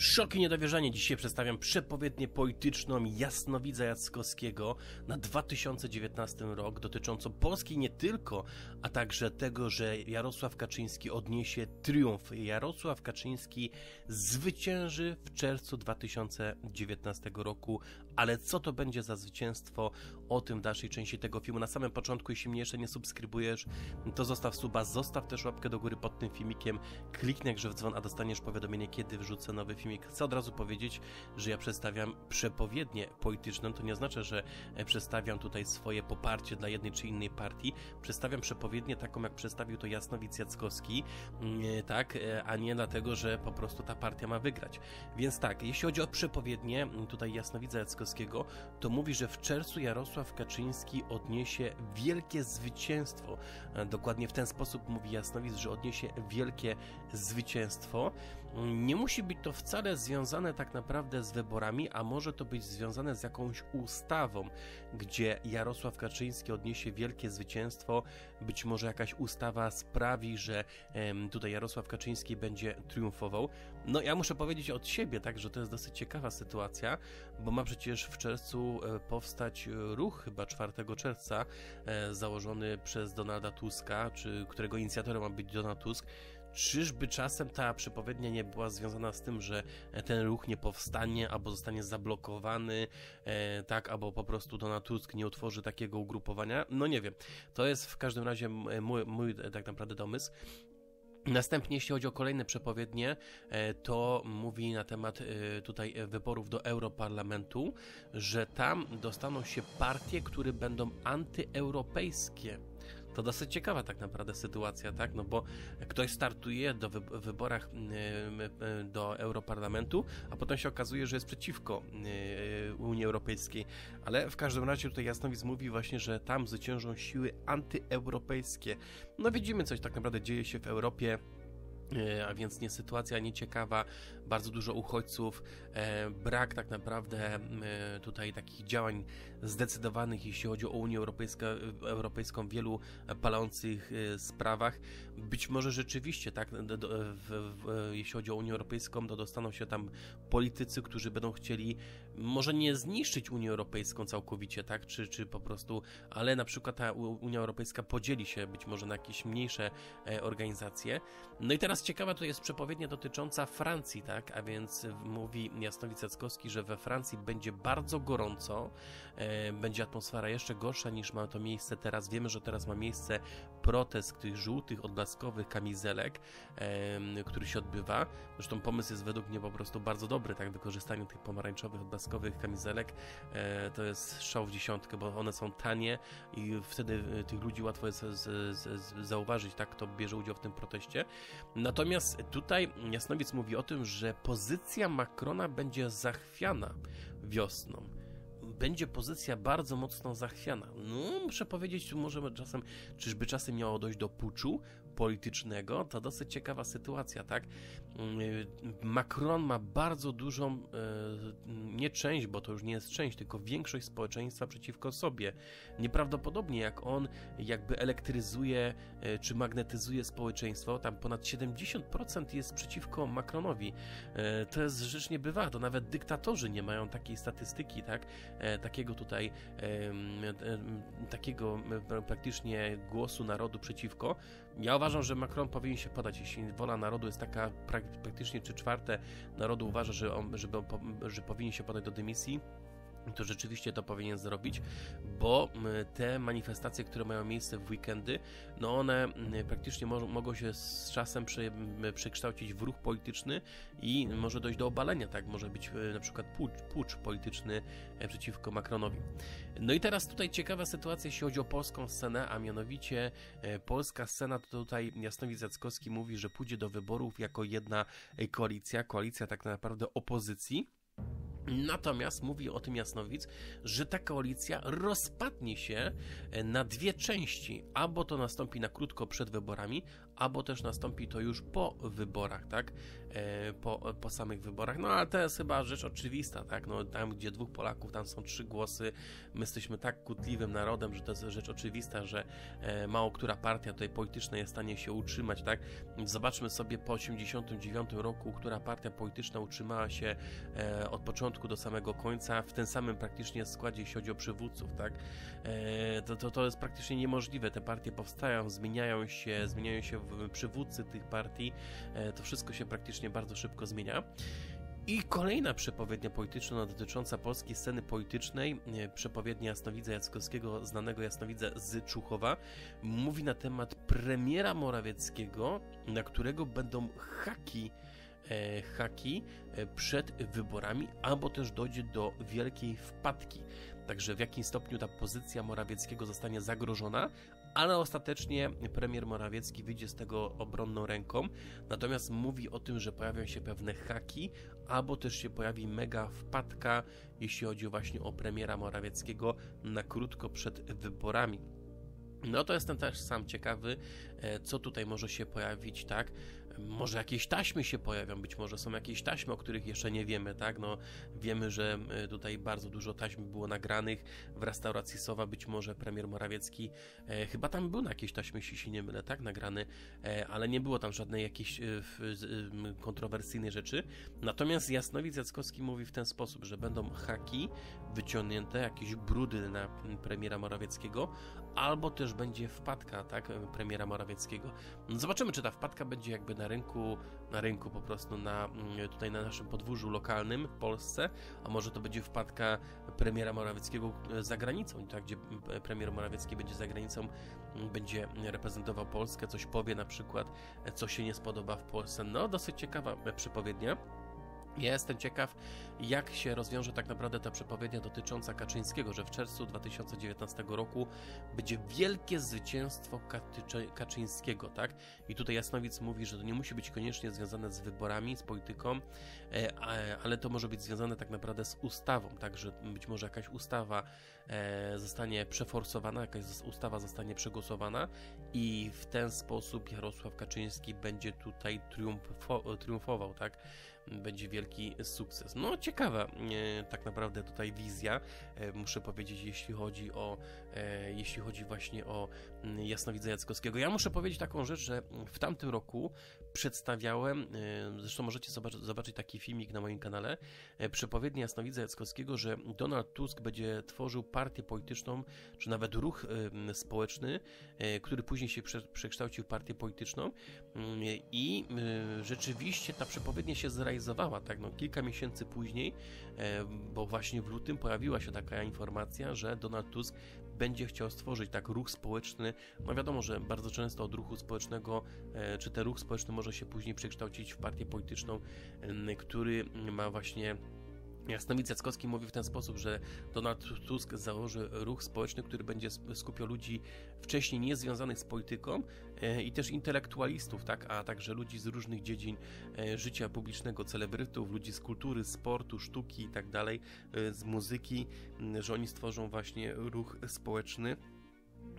Szok i niedowierzanie. Dzisiaj przedstawiam przepowiednię polityczną Jasnowidza Jackowskiego na 2019 rok dotyczącą Polski nie tylko, a także tego, że Jarosław Kaczyński odniesie triumf. Jarosław Kaczyński zwycięży w czerwcu 2019 roku, ale co to będzie za zwycięstwo? O tym w dalszej części tego filmu. Na samym początku, jeśli mnie jeszcze nie subskrybujesz, to zostaw suba, zostaw też łapkę do góry pod tym filmikiem, kliknij w dzwon, a dostaniesz powiadomienie, kiedy wrzucę nowy film filmik. Chcę od razu powiedzieć, że ja przedstawiam przepowiednie polityczne. To nie oznacza, że e, przedstawiam tutaj swoje poparcie dla jednej czy innej partii. Przedstawiam przepowiednię taką, jak przedstawił to Jasnowic Jackowski, mm, e, tak, e, a nie dlatego, że po prostu ta partia ma wygrać. Więc tak, jeśli chodzi o przepowiednię mm, tutaj Jasnowidza To mówi, że w czerwcu Jarosław Kaczyński odniesie wielkie zwycięstwo. Dokładnie w ten sposób mówi Jasnowic, że odniesie wielkie zwycięstwo. Nie musi być to wcale związane tak naprawdę z wyborami, a może to być związane z jakąś ustawą, gdzie Jarosław Kaczyński odniesie wielkie zwycięstwo. Być może jakaś ustawa sprawi, że tutaj Jarosław Kaczyński będzie triumfował. No ja muszę powiedzieć od siebie, tak, że to jest dosyć ciekawa sytuacja, bo ma przecież w czerwcu e, powstać ruch, chyba 4 czerwca, e, założony przez Donalda Tuska, czy którego inicjatorem ma być Donald Tusk Czyżby czasem ta przepowiednia nie była związana z tym, że ten ruch nie powstanie, albo zostanie zablokowany, e, tak, albo po prostu Donald Tusk nie utworzy takiego ugrupowania? No nie wiem. To jest w każdym razie mój, mój tak naprawdę domysł. Następnie, jeśli chodzi o kolejne przepowiednie, e, to mówi na temat e, tutaj wyborów do Europarlamentu, że tam dostaną się partie, które będą antyeuropejskie. To dosyć ciekawa tak naprawdę sytuacja, tak? No bo ktoś startuje do wy wyborach do Europarlamentu, a potem się okazuje, że jest przeciwko Unii Europejskiej. Ale w każdym razie tutaj Jasnowic mówi właśnie, że tam zwyciężą siły antyeuropejskie. No widzimy, coś tak naprawdę dzieje się w Europie. A więc nie sytuacja nieciekawa, bardzo dużo uchodźców, e, brak tak naprawdę e, tutaj takich działań zdecydowanych, jeśli chodzi o Unię Europejską, Europejską w wielu palących sprawach. Być może rzeczywiście, tak, jeśli chodzi o Unię Europejską, to dostaną się tam politycy, którzy będą chcieli może nie zniszczyć Unię Europejską całkowicie, tak, czy, czy po prostu, ale na przykład ta Unia Europejska podzieli się być może na jakieś mniejsze organizacje. No i teraz ciekawa to jest przepowiednia dotycząca Francji, tak? A więc mówi Jasnowic Jackowski, że we Francji będzie bardzo gorąco, e, będzie atmosfera jeszcze gorsza niż ma to miejsce teraz. Wiemy, że teraz ma miejsce protest tych żółtych, odblaskowych kamizelek, który się odbywa. Zresztą pomysł jest według mnie po prostu bardzo dobry, tak? Wykorzystanie tych pomarańczowych, odblaskowych kamizelek e, to jest szał w dziesiątkę, bo one są tanie i wtedy e, tych ludzi łatwo jest zauważyć, tak? Kto bierze udział w tym proteście. Natomiast tutaj Jasnowic mówi o tym, że pozycja Macrona będzie zachwiana wiosną będzie pozycja bardzo mocno zachwiana. No, muszę powiedzieć, może czasem, czyżby czasem miało dojść do puczu politycznego? To dosyć ciekawa sytuacja, tak? Mm, Macron ma bardzo dużą, e, nie część, bo to już nie jest część, tylko większość społeczeństwa przeciwko sobie. Nieprawdopodobnie jak on jakby elektryzuje e, czy magnetyzuje społeczeństwo, tam ponad 70% jest przeciwko Macronowi. E, to jest rzecz niebywa, to nawet dyktatorzy nie mają takiej statystyki, tak? takiego tutaj, takiego praktycznie głosu narodu przeciwko. Ja uważam, że Macron powinien się podać, jeśli wola narodu jest taka praktycznie czy czwarte narodu uważa, że, on, że, że powinien się podać do dymisji, to rzeczywiście to powinien zrobić, bo te manifestacje, które mają miejsce w weekendy, no one praktycznie mo mogą się z czasem prze przekształcić w ruch polityczny i może dojść do obalenia, tak? Może być e, na przykład pucz, pucz polityczny e, przeciwko Macronowi. No i teraz tutaj ciekawa sytuacja, jeśli chodzi o polską scenę, a mianowicie e, polska scena, to tutaj Jasnowic Jackowski mówi, że pójdzie do wyborów jako jedna koalicja, koalicja tak naprawdę opozycji, Natomiast mówi o tym Jasnowic, że ta koalicja rozpadnie się e, na dwie części. Albo to nastąpi na krótko przed wyborami, albo też nastąpi to już po wyborach, tak? E, po, po samych wyborach. No ale to jest chyba rzecz oczywista, tak? No tam, gdzie dwóch Polaków, tam są trzy głosy. My jesteśmy tak kutliwym narodem, że to jest rzecz oczywista, że e, mało która partia tutaj polityczna jest w stanie się utrzymać, tak? Zobaczmy sobie po 89 roku, która partia polityczna utrzymała się od początku do samego końca w tym samym praktycznie składzie, jeśli chodzi o przywódców, tak? To, to, to jest praktycznie niemożliwe. Te partie powstają, zmieniają się, zmieniają się przywódcy tych partii. To wszystko się praktycznie bardzo szybko zmienia. I kolejna przepowiednia polityczna dotycząca polskiej sceny politycznej, e, przepowiednia Jasnowidza Jackowskiego, znanego Jasnowidza z Czuchowa, mówi na temat premiera Morawieckiego, na którego będą haki e, haki e, przed wyborami, albo też dojdzie do wielkiej wpadki. Także w jakim stopniu ta pozycja Morawieckiego zostanie zagrożona, ale ostatecznie premier Morawiecki wyjdzie z tego obronną ręką. Natomiast mówi o tym, że pojawią się pewne haki, albo też się pojawi mega wpadka, jeśli chodzi właśnie o premiera Morawieckiego na krótko przed wyborami. No to jestem też sam ciekawy, e, co tutaj może się pojawić, tak? Może jakieś taśmy się pojawią, być może są jakieś taśmy, o których jeszcze nie wiemy, tak? No, wiemy, że e, tutaj bardzo dużo taśm było nagranych w restauracji Sowa, być może premier Morawiecki, e, chyba tam był na jakieś taśmy, jeśli się nie mylę, tak? Nagrany, e, ale nie było tam żadnej jakiejś e, kontrowersyjnej rzeczy. Natomiast Jasnowic Jackowski mówi w ten sposób, że będą haki wyciągnięte, jakieś brudy na premiera Morawieckiego, albo też będzie wpadka, tak? Premiera Morawieckiego. No zobaczymy, czy ta wpadka będzie jakby na rynku, na rynku po prostu, na, mm, tutaj na naszym podwórzu lokalnym w Polsce, a może to będzie wpadka premiera Morawieckiego e, za granicą, tak, gdzie premier Morawiecki będzie za granicą, będzie reprezentował Polskę, coś powie na przykład, e, co się nie spodoba w Polsce. No, dosyć ciekawa e, przepowiednia. Ja jestem ciekaw, jak się rozwiąże tak naprawdę ta przepowiednia dotycząca Kaczyńskiego, że w czerwcu 2019 roku będzie wielkie zwycięstwo Kaczyńskiego, tak? I tutaj Jasnowic mówi, że to nie musi być koniecznie związane z wyborami, z polityką, e, ale to może być związane tak naprawdę z ustawą, tak? Że być może jakaś ustawa e, zostanie przeforsowana, jakaś ustawa zostanie przegłosowana i w ten sposób Jarosław Kaczyński będzie tutaj triumfował, tak? Będzie wielki sukces. No, ciekawa e, tak naprawdę tutaj wizja, e, muszę powiedzieć, jeśli chodzi o, e, jeśli chodzi właśnie o mm, Jasnowidza Jackowskiego. Ja muszę powiedzieć taką rzecz, że w tamtym roku przedstawiałem, zresztą możecie zobaczyć, taki filmik na moim kanale, przepowiednia Jasnowidza Jackowskiego, że Donald Tusk będzie tworzył partię polityczną, czy nawet ruch społeczny, który później się przekształcił w partię polityczną mm, i rzeczywiście ta przepowiednia się zrealizowała zrealizowała, tak, no kilka miesięcy później, e, bo właśnie w lutym pojawiła się taka informacja, że Donald Tusk będzie chciał stworzyć tak ruch społeczny. No wiadomo, że bardzo często od ruchu społecznego, e, czy ten ruch społeczny może się później przekształcić w partię polityczną, który ma właśnie Jasnowic Jackowski mówi w ten sposób, że Donald Tusk założy ruch społeczny, który będzie skupiał ludzi wcześniej niezwiązanych z polityką e, i też intelektualistów, tak, a także ludzi z różnych dziedzin e, życia publicznego, celebrytów, ludzi z kultury, sportu, sztuki i tak dalej, e, z muzyki, że oni stworzą właśnie ruch społeczny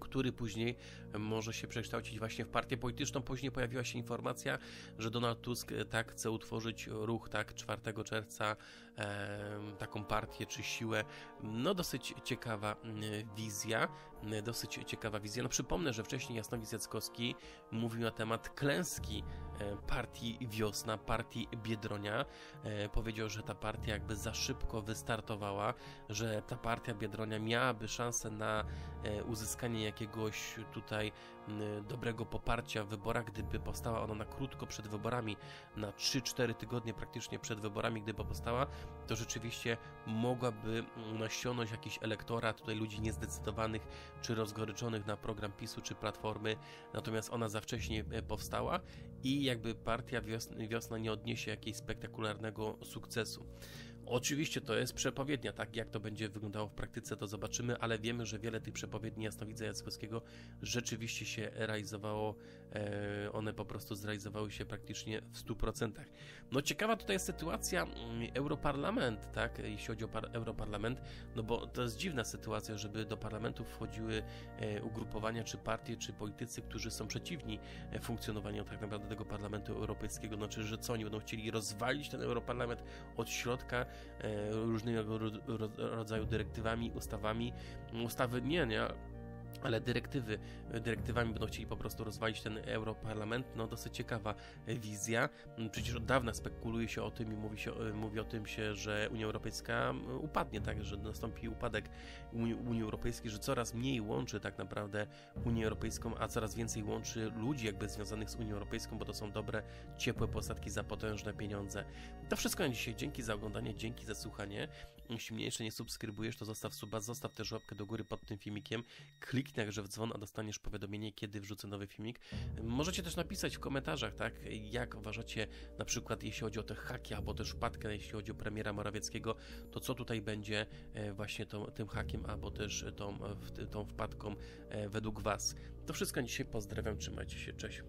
który później może się przekształcić właśnie w partię polityczną. Później pojawiła się informacja, że Donald Tusk e, tak chce utworzyć ruch, tak, 4 czerwca, e, taką partię czy siłę. No dosyć ciekawa wizja, dosyć ciekawa wizja. No przypomnę, że wcześniej Jasnowic Jackowski mówił na temat klęski partii Wiosna, partii Biedronia. E, powiedział, że ta partia jakby za szybko wystartowała, że ta partia Biedronia miałaby szansę na uzyskanie jakiegoś tutaj dobrego poparcia w wyborach, gdyby powstała ona na krótko przed wyborami, na 3-4 tygodnie praktycznie przed wyborami, gdyby powstała, to rzeczywiście mogłaby nasionąć jakiś elektorat, tutaj ludzi niezdecydowanych, czy rozgoryczonych na program PiSu, czy Platformy, natomiast ona za wcześnie e, powstała i jakby partia wiosna, wiosna nie odniesie jakiegoś spektakularnego sukcesu. Oczywiście to jest przepowiednia, tak jak to będzie wyglądało w praktyce, to zobaczymy, ale wiemy, że wiele tych przepowiedni Jasnowidza Jackowskiego rzeczywiście się realizowało, e, one po prostu zrealizowały się praktycznie w 100%. No ciekawa tutaj jest sytuacja mm, Europarlament, tak, jeśli chodzi o Europarlament, no bo to jest dziwna sytuacja, żeby do parlamentu wchodziły e, ugrupowania, czy partie, czy politycy, którzy są przeciwni e, funkcjonowaniu tak naprawdę tego Parlamentu Europejskiego, znaczy, że co, oni będą chcieli rozwalić ten Europarlament od środka, różnego rodzaju dyrektywami, ustawami. Ustawy nie, nie, ale dyrektywy, dyrektywami będą chcieli po prostu rozwalić ten Europarlament. No dosyć ciekawa wizja. Przecież od dawna spekuluje się o tym i mówi, się, mówi o tym się, że Unia Europejska upadnie, tak, że nastąpi upadek Unii, Unii Europejskiej, że coraz mniej łączy tak naprawdę Unię Europejską, a coraz więcej łączy ludzi jakby związanych z Unią Europejską, bo to są dobre, ciepłe posadki za potężne pieniądze. To wszystko na dzisiaj. Dzięki za oglądanie, dzięki za słuchanie. Jeśli mnie jeszcze nie subskrybujesz, to zostaw suba, zostaw też łapkę do góry pod tym filmikiem. Kliknij także w dzwon, a dostaniesz powiadomienie, kiedy wrzucę nowy filmik. Możecie też napisać w komentarzach, tak, jak uważacie, na przykład jeśli chodzi o te haki, albo też wpadkę, jeśli chodzi o premiera Morawieckiego, to co tutaj będzie e, właśnie tą, tym hakiem, albo też tą, tą wpadką e, według Was. To wszystko dzisiaj pozdrawiam, trzymajcie się, cześć.